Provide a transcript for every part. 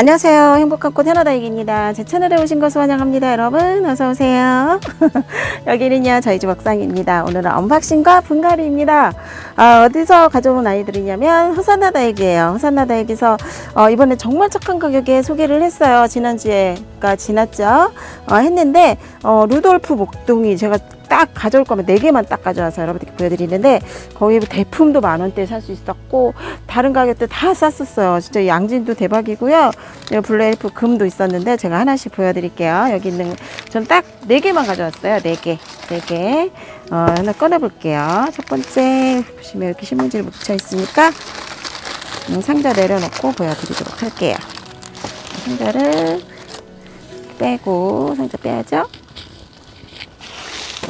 안녕하세요. 행복한 꽃 하나다육입니다. 제 채널에 오신 것을 환영합니다. 여러분, 어서 오세요. 여기는요, 저희 집 옥상입니다. 오늘은 언박싱과 분갈이입니다. 아, 어디서 가져온 아이들이냐면, 호산나다육이에요. 호산나다육에서 어, 이번에 정말 착한 가격에 소개를 했어요. 지난주에가 지났죠. 어, 했는데, 어, 루돌프 목동이 제가 딱 가져올 거면 네 개만 딱 가져와서 여러분들께 보여드리는데 거기 대품도 만 원대에 살수 있었고 다른 가격대 다 쌌었어요. 진짜 양진도 대박이고요. 여기 블루엘프 금도 있었는데 제가 하나씩 보여드릴게요. 여기 있는 전 딱 네 개만 가져왔어요. 네 개 네 개 어, 하나 꺼내볼게요. 첫 번째 보시면 이렇게 신문지를 묻혀 있으니까 음, 상자 내려놓고 보여드리도록 할게요. 상자를 빼고 상자 빼야죠.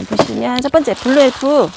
보시면 첫 번째 블루 엘프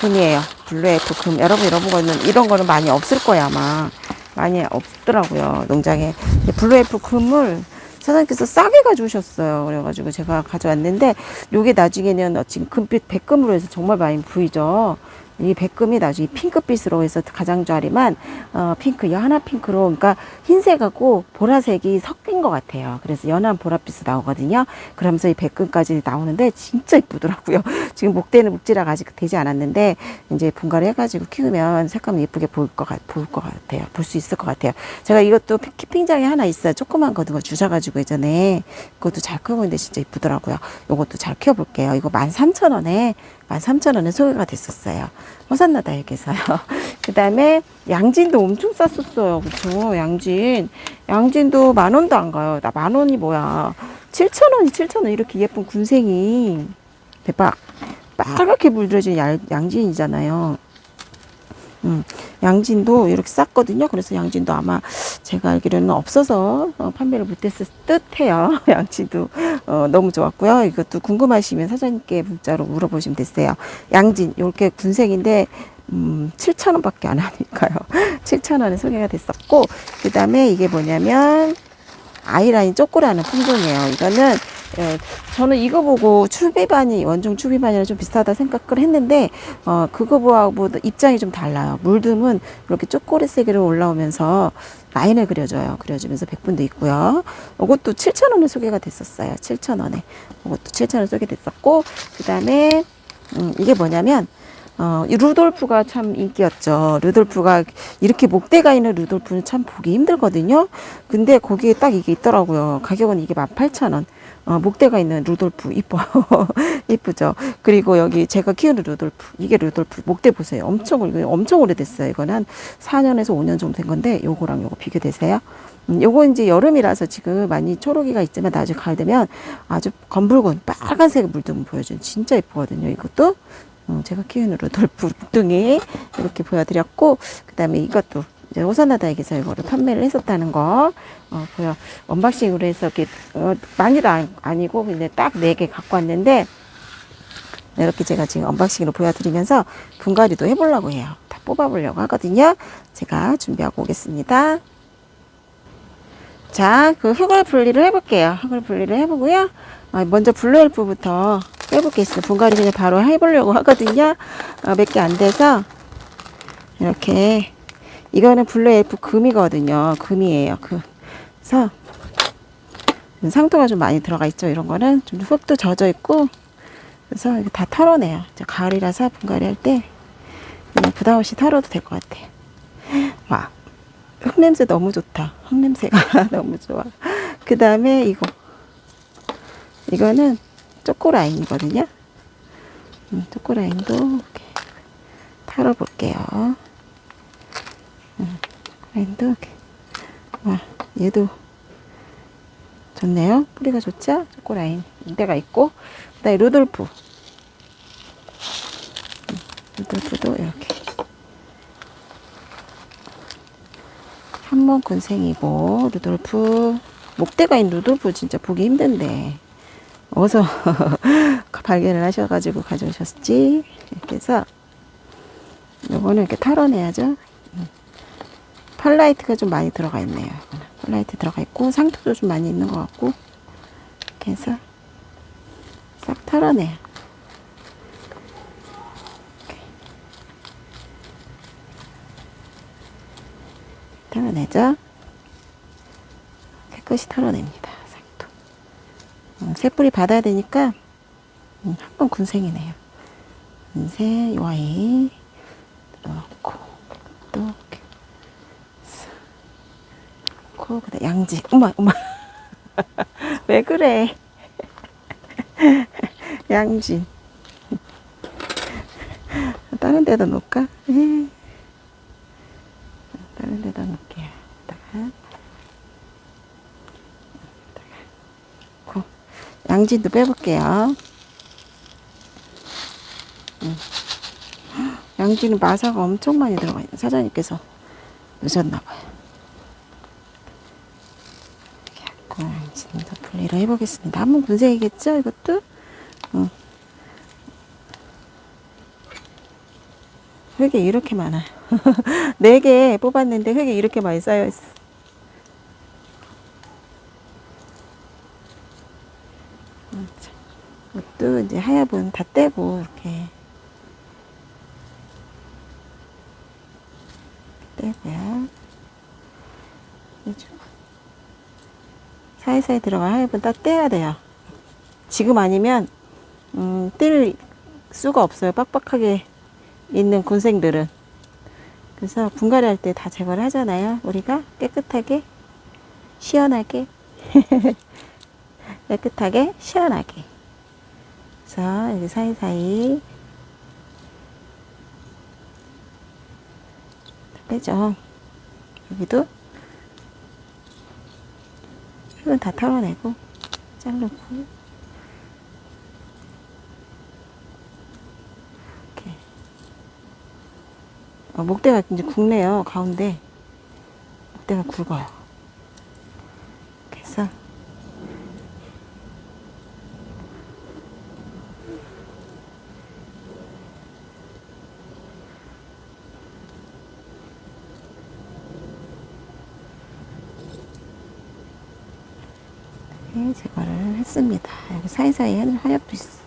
금이에요. 블루 엘프 금. 여러분 이런 거는 이런 거는 많이 없을 거예요 아마. 많이 없더라고요 농장에. 근데 블루 엘프 금을 사장님께서 싸게 가져오셨어요. 그래가지고 제가 가져왔는데 요게 나중에는 어, 지금 금빛 백금으로 해서 정말 많이 보이죠. 이 백금이 나중에 핑크빛으로 해서 가장자리만 어, 핑크 연한 핑크로 그러니까 흰색하고 보라색이 섞인 것 같아요. 그래서 연한 보랏빛이 나오거든요. 그러면서 이 백금까지 나오는데 진짜 이쁘더라고요. 지금 목대는 묵지락 아직 되지 않았는데 이제 분갈이 해가지고 키우면 색감이 예쁘게 보일 것 같, 보일 것 같아요. 볼 수 있을 것 같아요. 제가 이것도 피- 키핑장에 하나 있어요. 조그만 거 누가 주셔가지고 예전에 그것도 잘 키워보는데 진짜 이쁘더라고요. 이것도 잘 키워볼게요. 이거 13,000원에 13,000원에 소개가 됐었어요. 호산나다육에서요. 그 다음에 양진도 엄청 쌌었어요. 그쵸? 양진. 양진도 만 원도 안 가요. 나 만 원이 뭐야. 7,000원이 7,000원. 이렇게 예쁜 군생이. 대박. 빨갛게 물들어진 양- 양진이잖아요. 음, 양진도 이렇게 쌌거든요. 그래서 양진도 아마 제가 알기로는 없어서 어, 판매를 못했을 듯해요. 양진도 어, 너무 좋았고요. 이것도 궁금하시면 사장님께 문자로 물어보시면 됐어요. 양진 이렇게 군색인데 음, 7천 원밖에 안 하니까요. 7천 원에 소개가 됐었고 그 다음에 이게 뭐냐면 아이라인 쪼꼬라는 품종이에요. 이거는 예, 저는 이거 보고 추비반이 원종 추비반이랑 좀 비슷하다 생각을 했는데 어 그거하고 입장이 좀 달라요. 물듬은 이렇게 쪼꼬리색으로 올라오면서 라인을 그려줘요. 그려주면서 백분도 있고요. 이것도 7,000원에 소개가 됐었어요. 7,000원에. 이것도 7,000원 소개됐었고 그 다음에 음, 이게 뭐냐면 어, 이 루돌프가 참 인기였죠. 루돌프가 이렇게 목대가 있는 루돌프는 참 보기 힘들거든요. 근데 거기에 딱 이게 있더라고요. 가격은 이게 18,000원. 어, 목대가 있는 루돌프 이뻐요. 이쁘죠. 그리고 여기 제가 키우는 루돌프 이게 루돌프 목대 보세요. 엄청 엄청 오래됐어요. 이거는 한 4년에서 5년 정도 된 건데 요거랑 요거 비교되세요. 음, 요거 이제 여름이라서 지금 많이 초록이가 있지만 나중에 가을 되면 아주 검붉은 빨간색 물든 보여주는 진짜 예쁘거든요. 이것도 어, 제가 키우는 루돌프 묵둥이 이렇게 보여드렸고 그 다음에 이것도 이제 호산나다에게서 이거를 판매를 했었다는 거 어, 보여 언박싱으로 해서 이렇게 어, 많이도 안, 아니고 근데 딱 네 개 갖고 왔는데 이렇게 제가 지금 언박싱으로 보여드리면서 분갈이도 해보려고 해요. 다 뽑아보려고 하거든요. 제가 준비하고 오겠습니다. 자, 그 흙을 분리를 해볼게요. 흙을 분리를 해보고요. 어, 먼저 블루엘프부터 빼볼게요. 분갈이 그냥 바로 해보려고 하거든요. 어, 몇개 안 돼서 이렇게 이거는 블루 엘프 금이거든요. 금이에요. 금. 그래서 상토가 좀 많이 들어가 있죠. 이런 거는 좀 흙도 젖어 있고 그래서 이거 다 털어내요. 이제 가을이라서 분갈이 할 때 그냥 부담 없이 털어도 될 것 같아요. 와, 흙 냄새 너무 좋다. 흙 냄새가 너무 좋아. 그 다음에 이거 이거는 초코라인이거든요. 음, 초코라인도 이렇게 털어볼게요. 음, 라인도 이렇게 와, 얘도 좋네요. 뿌리가 좋죠? 초코 라인. 인대가 있고. 그 다음에 루돌프. 음, 루돌프도 이렇게. 한몸 군생이고 루돌프. 목대가 있는 루돌프 진짜 보기 힘든데. 어서 발견을 하셔가지고 가져오셨지? 이렇게 해서 요거는 이렇게 털어내야죠. 음. 펄라이트가 좀 많이 들어가 있네요. 펄라이트 들어가 있고 상토도 좀 많이 있는 것 같고 이렇게 해서 싹 털어내요. 털어내죠 깨끗이 털어냅니다. 음, 새뿌리 받아야 되니까 음, 한번 군생이네요. 군생 와이 넣고 또 이렇게 넣고 그다음 양지. 엄마 엄마 왜 그래? 양지. 다른 데다 놓을까? 에. 다른 데다 놓을게요. 여기다가. 고. 양지도 빼볼게요. 음. 양지는 마사가 엄청 많이 들어가 있는 사장님께서 넣으셨나봐요. 이렇게 하고 분리를 해보겠습니다. 한번 분쇄이겠죠? 이것도? 어. 흙이 이렇게 많아요. 네개 뽑았는데 흙이 이렇게 많이 쌓여 있어. 음, 자, 이것도 이제 하엽은 다 떼고 이렇게 떼고요. 해주고. 사이사이 들어간 하엽은 다 떼야 돼요. 지금 아니면 음, 뗄 수가 없어요. 빡빡하게 있는 군생들은. 그래서 분갈이 할 때 다 제거를 하잖아요. 우리가 깨끗하게, 시원하게, 깨끗하게, 시원하게. 그래서 여기 사이사이 다 빼죠. 여기도 이건 다 털어내고 자르고. 이렇게. 어, 목대가 이제 굵네요 가운데. 목대가 굵어요 그래서 이렇게 제거를 했습니다 여기 사이사이에 하얗도 있어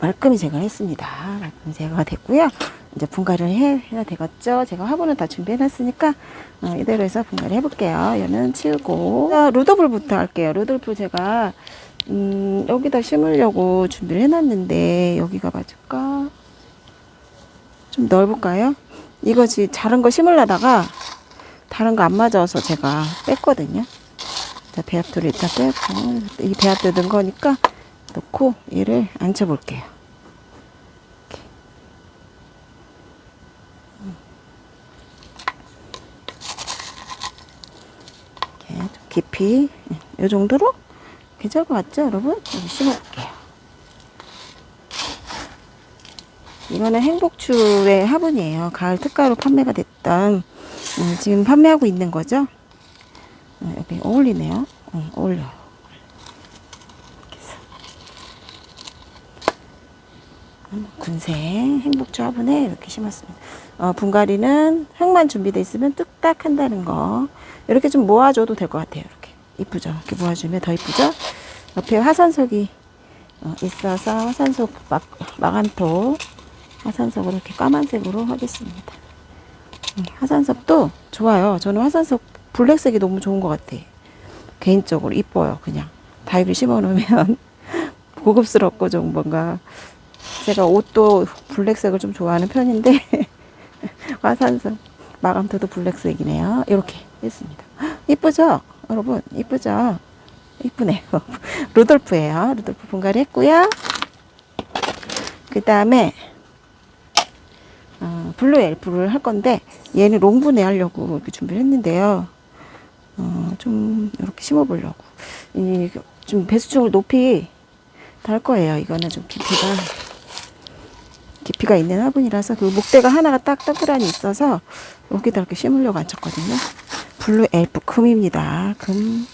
말끔히 제거를 했습니다. 말끔히 제거가 됐고요. 이제 분갈이를 해, 해야 되겠죠. 제가 화분을 다 준비해놨으니까 어, 이대로 해서 분갈이 해볼게요. 얘는 치우고 자, 루돌프부터 할게요. 루돌프 제가 음, 여기다 심으려고 준비를 해놨는데 여기가 맞을까? 좀 넓을까요? 지금 자른 거 심으려다가 다른 거 안 맞아서 제가 뺐거든요. 자, 배합도를 일단 빼고 이 배합도 넣은 거니까 넣고 얘를 앉혀 볼게요. 이렇게 좀 깊이 이 정도로 괜찮을 것 같죠, 여러분? 여기 심어볼게요. 이거는 행복추의 화분이에요. 가을 특가로 판매가 됐던 음, 지금 판매하고 있는 거죠. 어, 여기 어울리네요. 어, 어울려요. 이렇게 해서. 음, 군생 행복주 화분에 이렇게 심었습니다. 어, 분갈이는 흙만 준비되어 있으면 뚝딱 한다는 거. 이렇게 좀 모아줘도 될 것 같아요. 이렇게 이쁘죠. 이렇게 모아주면 더 이쁘죠. 옆에 화산석이 어, 있어서 화산석 막, 마감토 화산석으로 이렇게 까만색으로 하겠습니다. 음, 화산석도 좋아요. 저는 화산석 블랙색이 너무 좋은 것 같아. 개인적으로 이뻐요. 그냥 다육이 심어 놓으면 고급스럽고 좀 뭔가 제가 옷도 블랙색을 좀 좋아하는 편인데 화산석 마감토도 블랙색이네요. 이렇게 했습니다. 이쁘죠? 여러분 이쁘죠? 이쁘네요. 루돌프예요. 루돌프 분갈이 했고요. 그 다음에 어, 블루 엘프를 할 건데 얘는 롱분해 하려고 이렇게 준비를 했는데요. 어, 좀 이렇게 심어보려고. 이 좀 배수층을 높이 달 거예요. 이거는 좀 깊이가 깊이가 있는 화분이라서 그 목대가 하나가 딱 동그라니 있어서 여기다 이렇게 심으려고 앉혔거든요. 블루 엘프 금입니다. 금.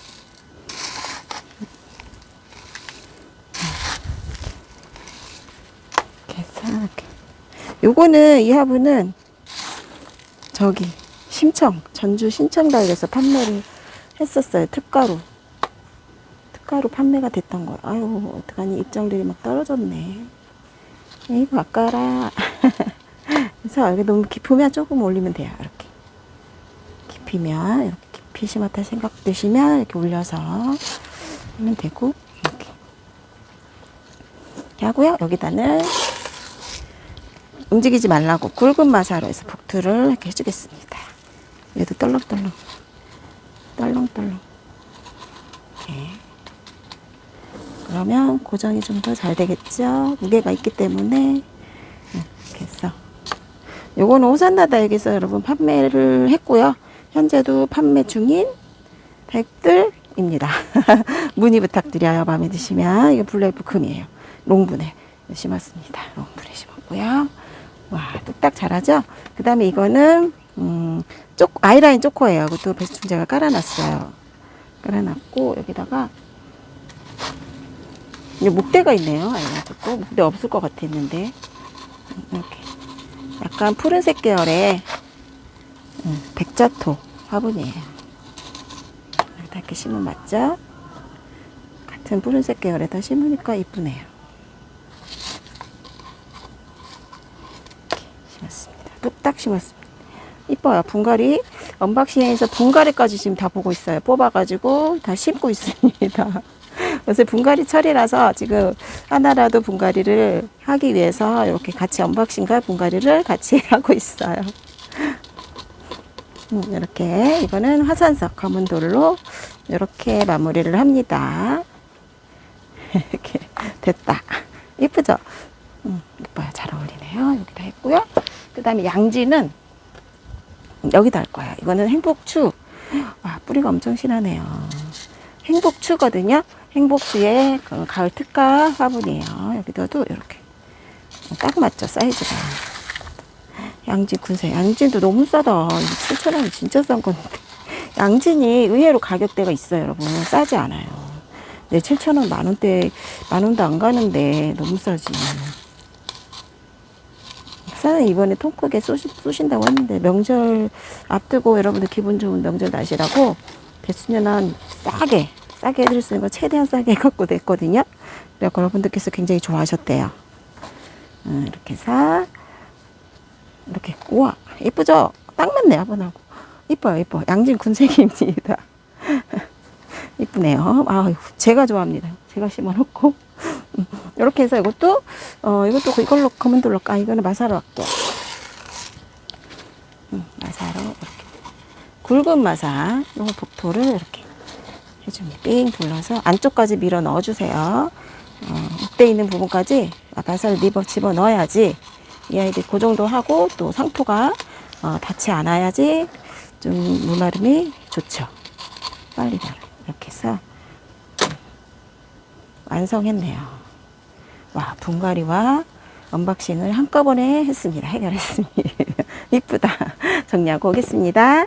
요거는 이 화분은 저기 심청 전주 심청다에서 판매를 했었어요 특가로 특가로 판매가 됐던 거 아유 어떡하니 입장들이 막 떨어졌네 이거 아까라 그래서 여기 너무 깊으면 조금 올리면 돼요 이렇게 깊이면 이렇게 깊이 심었다 생각되시면 이렇게 올려서 하면 되고 이렇게 이렇게 하고요 여기다는 움직이지 말라고 굵은 마사로 해서 복투를 이렇게 해주겠습니다. 얘도 떨렁떨렁, 떨렁떨렁. 네. 그러면 고정이 좀 더 잘 되겠죠? 무게가 있기 때문에 네, 이렇게 해서 요거는 호산나다역에서 여러분 판매를 했고요. 현재도 판매 중인 백들입니다. 문의 부탁드려요. 마음에 드시면 이게 블루에프 금이에요. 롱분에 심었습니다. 롱분에 심었고요. 와, 뚝딱 잘하죠? 그 다음에 이거는, 음, 쪼, 아이라인 초코예요. 이것도 배수충제가 깔아놨어요. 깔아놨고, 여기다가, 이제 목대가 있네요. 초코. 목대 없을 것 같았는데. 음, 이렇게. 약간 푸른색 계열의, 음, 백자토 화분이에요. 이렇게 맞죠? 같은 푸른색 계열에다 심으니까 이쁘네요. 심었습니다. 뚝딱 심었습니다. 이뻐요. 분갈이 언박싱에서 분갈이까지 지금 다 보고 있어요. 뽑아가지고 다 심고 있습니다. 요새 분갈이 철이라서 지금 하나라도 분갈이를 하기 위해서 이렇게 같이 언박싱과 분갈이를 같이 하고 있어요. 음, 이렇게 이거는 화산석 검은 돌로 이렇게 마무리를 합니다. 이렇게 됐다. 이쁘죠? 음, 이뻐요. 잘 어울리네요. 여기다 했고요. 그 다음에 양지는 여기다 할 거예요. 이거는 행복추. 와, 뿌리가 엄청 실하네요. 행복추거든요. 행복추의 그 가을 특가 화분이에요. 여기다도 이렇게. 딱 맞죠, 사이즈가. 양지 군세. 양진도 너무 싸다. 7,000원이 진짜 싼 건데. 양진이 의외로 가격대가 있어요, 여러분. 싸지 않아요. 네, 7,000원, 만 원대, 만 원도 안 가는데 너무 싸지. 사는 이번에 통 크게 쏘시, 쏘신다고 했는데 명절 앞두고 여러분들 기분 좋은 명절 나시라고 배수년은 싸게 싸게 해드릴 수 있는 거 최대한 싸게 갖고 냈거든요. 그래서 여러분들께서 굉장히 좋아하셨대요. 음, 이렇게 해서 이렇게 우와 예쁘죠? 딱 맞네 화분하고 이뻐요 이뻐 양진 군색입니다. 이쁘네요. 아 제가 좋아합니다. 제가 심어놓고 이렇게 해서 이것도 어 이것도 이걸로 검은 돌로 까 이거는 마사로 할게요. 음, 마사로 이렇게 굵은 마사 요 복토를 이렇게 해줍니다. 삥 둘러서 안쪽까지 밀어 넣어주세요. 어, 밑에 있는 부분까지 마사를 집어 집어 넣어야지 이 아이들이 그 정도 하고 또 상토가 어, 닿지 않아야지 좀 물마름이 좋죠. 빨리 마름 이렇게 해서 완성했네요. 와, 분갈이와 언박싱을 한꺼번에 했습니다. 해결했습니다. 이쁘다. 정리하고 오겠습니다.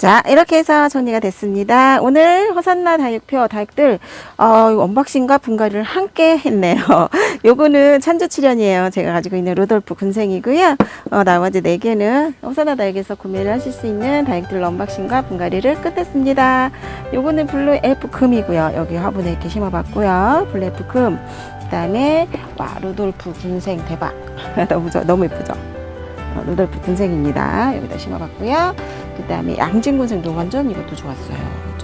자, 이렇게 해서 정리가 됐습니다. 오늘 허산나 다육표 다육들, 어, 언박싱과 분갈이를 함께 했네요. 요거는 찬조 출연이에요. 제가 가지고 있는 로돌프 군생이고요. 어, 나머지 4개는 허산나 다육에서 구매를 하실 수 있는 다육들 언박싱과 분갈이를 끝냈습니다. 요거는 블루 엘프 금이고요. 여기 화분에 이렇게 심어봤고요. 블루 엘프 금. 그 다음에, 와, 로돌프 군생 대박. 너무, 좋- 너무 예쁘죠? 어, 루돌프 군생입니다. 여기다 심어봤고요. 그 다음에 양진 군생도 완전 이것도 좋았어요.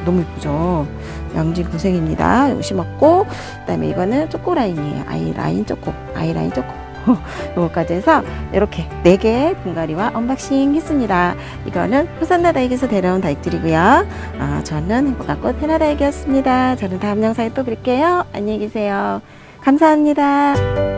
너무 예쁘죠? 양진 군생입니다. 여기 심었고, 그 다음에 이거는 초코라인이에요. 아이라인 초코, 아이라인 초코. 요거까지 해서 이렇게 4개 분갈이와 언박싱 했습니다. 이거는 호산나 다육에서 데려온 다육들이고요. 아, 저는 행복하고 테나다육이었습니다. 저는 다음 영상에 또 뵐게요. 안녕히 계세요. 감사합니다.